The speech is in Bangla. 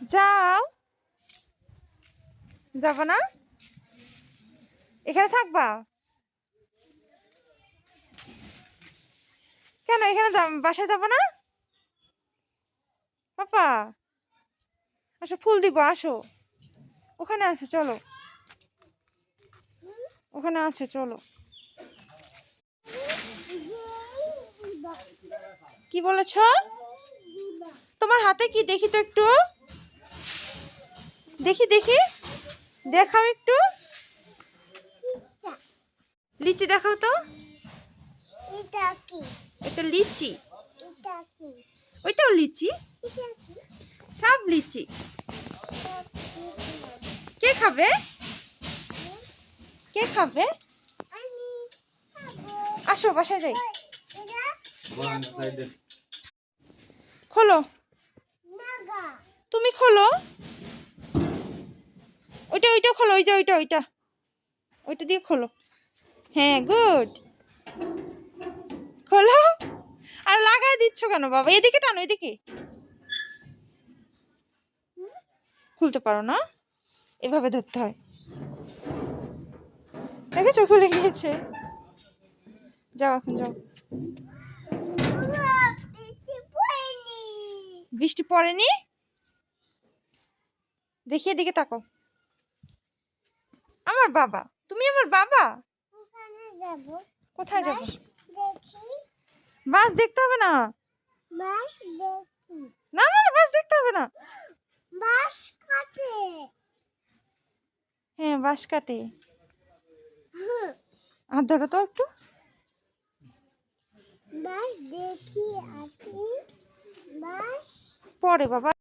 যাও। যাব না? এখানে থাকবা? কেন, এখানে বাসায় যাব না? পাপা, আসো, ফুল দিব, আসো। ওখানে আছে, চলো। ওখানে আছে, চলো। কি বলেছ? তোমার হাতে কি? দেখি তো একটু। দেখি দেখি। দেখাও একটু। লিচি দেখাও তো। এটা লিচি। ওইটাও লিচি? সব লিচি। কে খাবে? কে খাবে? আসো বাসায় যাই। খোলো। তুমি খোলো। ওইটা ওইটা খোলো, ওইটা ওইটা ওইটা। ওইটা দিয়ে খোলো। হ্যাঁ গুড। খোলো। আর লাগাই দিচ্ছ কেন বাবা? এদিকে টানো, এদিকে। খুলতে পারো না? এভাবে ধরতে হয়। দেখেছ? খুলে গিয়েছে। যাও এখন, যাও। বৃষ্টি পড়েনি? দেখি এদিকে তাকো আমার বাবা? তুমি আমার বাবা? কোথায় যাব? বাস দেখতে হবে না? বাস দেখি। না না না বাস দেখতে হবে না। বাস কাটে। হ্যাঁ বাস কাটে। আর ধরো তো একটু। বাস দেখি আসি। বাস পরে বাবা।